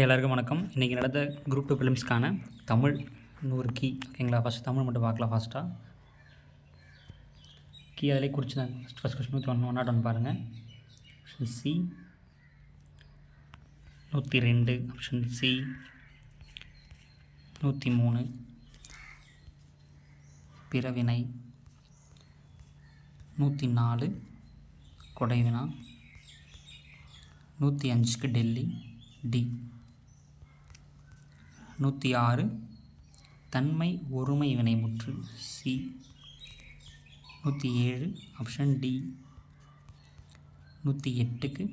எல்லாருக்கும் வணக்கம். இன்றைக்கி நடந்த குரூப் டூ ஃபிலிம்ஸ்க்கான தமிழ் நூறு கீ ஓகேங்களா? ஃபஸ்ட் தமிழ் மட்டும் பார்க்கலாம் ஃபஸ்ட்டாக கீ அதிலே குறிச்சு ஃபஸ்ட் ஃபஸ்ட் கொஸ்டின் நூற்றி ஒன்று ஒன் நாட் ஒன் பாருங்கள் ஆப்ஷன் சி நூற்றி ரெண்டு. ஆப்ஷன் சி நூற்றி மூணு. பிறவினை. நூற்றி நாலு. கொடைவினா. நூற்றி அஞ்சுக்கு டெல்லி. டி. நூற்றி ஆறு தன்மை ஒருமை வினைமுற்று சி நூற்றி ஏழு ஆப்ஷன் டி நூற்றி எட்டுக்கு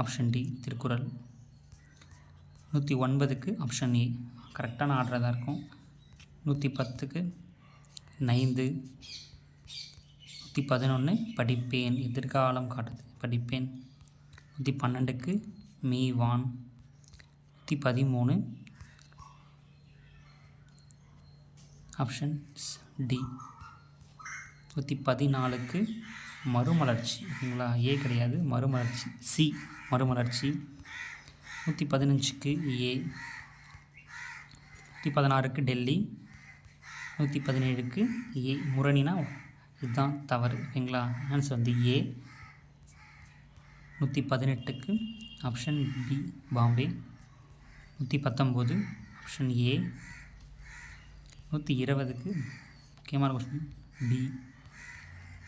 ஆப்ஷன் டி திருக்குறள் நூற்றி ஒன்பதுக்கு ஆப்ஷன் ஏ கரெக்டான ஆர்டராக தான் இருக்கும். நூற்றி பத்துக்கு நைந்து நூற்றி பதினொன்று படிப்பேன். எதிர்காலம் காட்டுது படிப்பேன். நூற்றி பன்னெண்டுக்கு மீ வான். நூற்றி பதிமூணு ஆப்ஷன் டி. நூற்றி பதினாலுக்கு மறுமலர்ச்சி. ஓகேங்களா ஏ கிடையாது. மறுமலர்ச்சி சி. மறுமலர்ச்சி. நூற்றி பதினஞ்சுக்கு ஏ. நூற்றி பதினாறுக்கு டெல்லி. நூற்றி பதினேழுக்கு ஏ. முரணினா இதுதான் தவறு. ஓகேங்களா ஆன்சர் வந்து ஏ. நூற்றி பதினெட்டுக்கு ஆப்ஷன் பி பாம்பே. நூற்றி பத்தொம்போது ஆப்ஷன் ஏ. நூற்றி இருபதுக்கு முக்கியமான கொஸ்டின் பி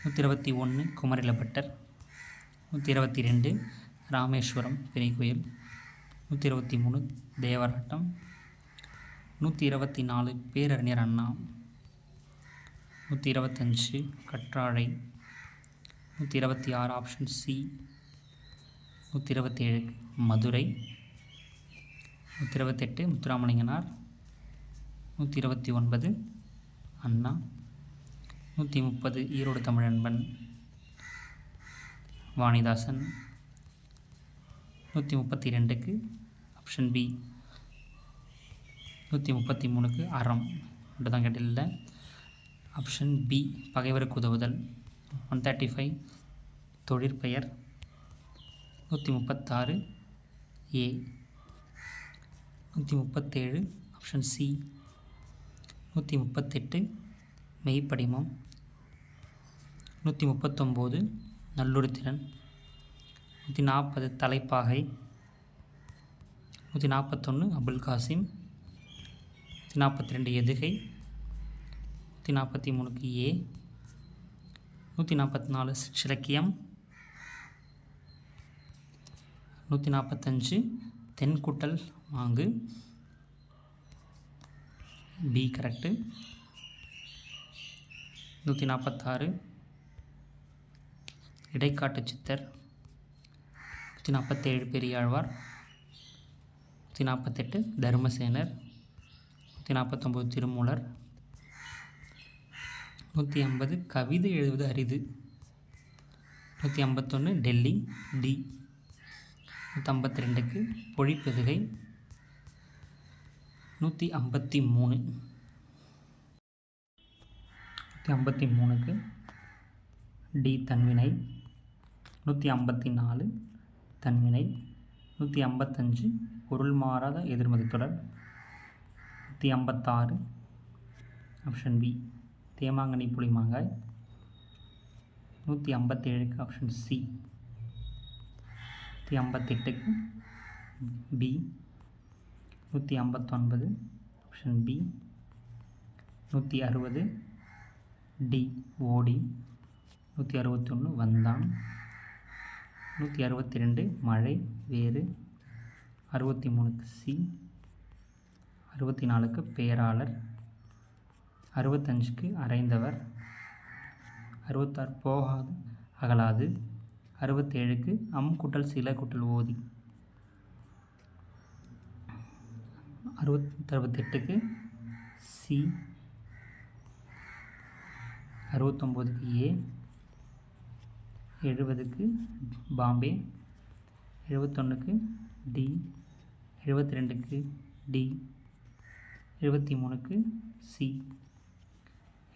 நூற்றி இருபத்தி ஒன்று குமரிலப்பட்டர். நூற்றி இருபத்தி ரெண்டு ராமேஸ்வரம் பெரிய கோயில் நூற்றி இருபத்தி மூணு தேவராட்டம். நூற்றி இருபத்தி நாலு பேரறிஞர் அண்ணா. நூற்றி இருபத்தஞ்சு கற்றாழை. நூற்றி இருபத்தி ஆறு ஆப்ஷன் சி நூற்றி இருபத்தி ஏழு மதுரை. நூற்றி இருபத்தெட்டு முத்துராமலிங்கனார். நூற்றி இருபத்தி ஒன்பது அண்ணா. நூற்றி முப்பது ஈரோடு தமிழன்பன். வாணிதாசன். நூற்றி முப்பத்தி ரெண்டுக்கு ஆப்ஷன் பி நூற்றி முப்பத்தி மூணுக்கு அறம். மட்டும் தான் கேட்டில்ல. ஆப்ஷன் பி பகைவருக்கு உதவுதல். ஒன் தேர்ட்டி ஃபைவ் தொழிற்பெயர் நூற்றி முப்பத்தாறு ஏ நூற்றி முப்பத்தேழு ஆப்ஷன் சி நூற்றி முப்பத்தெட்டு மெய்ப்படிமம். நூற்றி முப்பத்தொம்போது நல்லுறுத்திறன் நூற்றி நாற்பது தலைப்பாகை. நூற்றி நாற்பத்தொன்று அபுல் காசிம் நூற்றி நாற்பத்தி ரெண்டு எதுகை. நூற்றி நாற்பத்தி மூணுக்கு ஏ. நூற்றி நாற்பத்தி நாலு சிலக்கியம் நூற்றி நாற்பத்தஞ்சு தென்குட்டல் மாங்கு பி கரெக்டு நூற்றி நாற்பத்தாறு இடைக்காட்டு சித்தர். நூற்றி நாற்பத்தேழு பெரியாழ்வார். நூற்றி நாற்பத்தெட்டு தர்மசேனர். நூற்றி நாற்பத்தொம்போது திருமூலர். நூற்றி ஐம்பது கவிதை எழுவது அரிது. நூற்றி ஐம்பத்தொன்று டெல்லி டி. நூற்றி ஐம்பத்தி ரெண்டுக்கு பொழிப்பெதுகை. நூற்றி ஐம்பத்தி மூணு. நூற்றி ஐம்பத்தி மூணுக்கு டி தன்வினை நூற்றி ஐம்பத்தி நாலு தன்வினை நூற்றி ஐம்பத்தஞ்சு பொருள் மாறாத எதிர்மதி தொடர் நூற்றி ஐம்பத்தாறு ஆப்ஷன் பி தேமாங்கனி புளிமாங்காய் நூற்றி ஐம்பத்தேழுக்கு ஆப்ஷன் சி நூற்றி ஐம்பத்தெட்டுக்கு பி நூற்றி ஐம்பத்தொன்பது ஆப்ஷன் பி நூற்றி அறுபது டி ஓடி நூற்றி அறுபத்தொன்று வந்தான். நூற்றி அறுபத்தி ரெண்டு மழை வேறு. அறுபத்தி மூணுக்கு சி அறுபத்தி நாலுக்கு பேராளர். அறுபத்தஞ்சுக்கு அரைந்தவர். அறுபத்தாறு போகாது அகலாது. அறுபத்தேழுக்கு அம் குட்டல் சில குட்டல் ஓதி. அறுபத்தி அறுபத்தெட்டுக்கு சி அறுபத்தொம்போதுக்கு ஏ எழுபதுக்கு பாம்பே எழுபத்தொன்றுக்கு டி எழுபத்தி ரெண்டுக்கு டி எழுபத்தி மூணுக்கு சி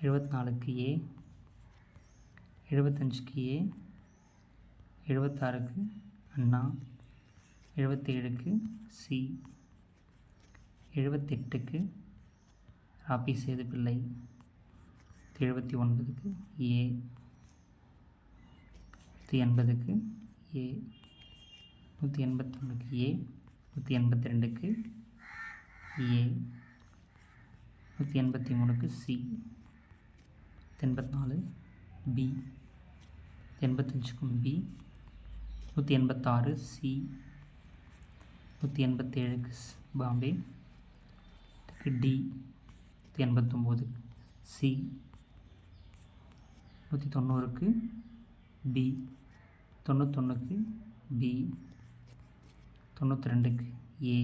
எழுபத்தி நாலுக்கு ஏ எழுபத்தஞ்சுக்கு ஏ எழுபத்தாறுக்கு அண்ணா எழுபத்தேழுக்கு சி. எழுபத்தெட்டுக்கு ராபி சேது பிள்ளை? எழுபத்தி ஒன்பதுக்கு ஏ. நூற்றி எண்பதுக்கு ஏ. நூற்றி எண்பத்தொன்றுக்கு ஏ. நூற்றி எண்பத்தி ரெண்டுக்கு ஏ. நூற்றி எண்பத்தி மூணுக்கு சி. எண்பத்தி நாலு பி. எண்பத்தஞ்சுக்கும் பி. நூற்றி எண்பத்தாறு சி. நூற்றி எண்பத்தேழுக்கு பாம்பே. டி எண்பத்தொம்போது சி நூற்றி தொண்ணூறுக்கு பி தொண்ணூத்தொன்றுக்கு பி தொண்ணூற்றி ரெண்டுக்கு ஏ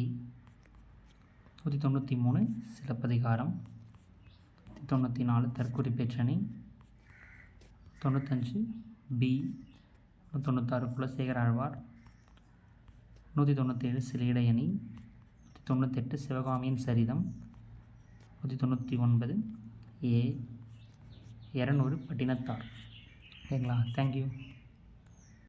நூற்றி தொண்ணூற்றி மூணு சிலப்பதிகாரம் தொண்ணூற்றி நாலு தற்கொலை பேச்சணி தொண்ணூத்தஞ்சு பி தொண்ணூத்தாறு குலசேகர ஆழ்வார் நூற்றி தொண்ணூற்றேழு சிலையிடையணி நூற்றி தொண்ணூத்தெட்டு சிவகாமியின் சரிதம் நூற்றி தொண்ணூற்றி ஒன்பது ஏ இரநூறு பட்டினத்தார். ஓகேங்களா? தேங்க்யூ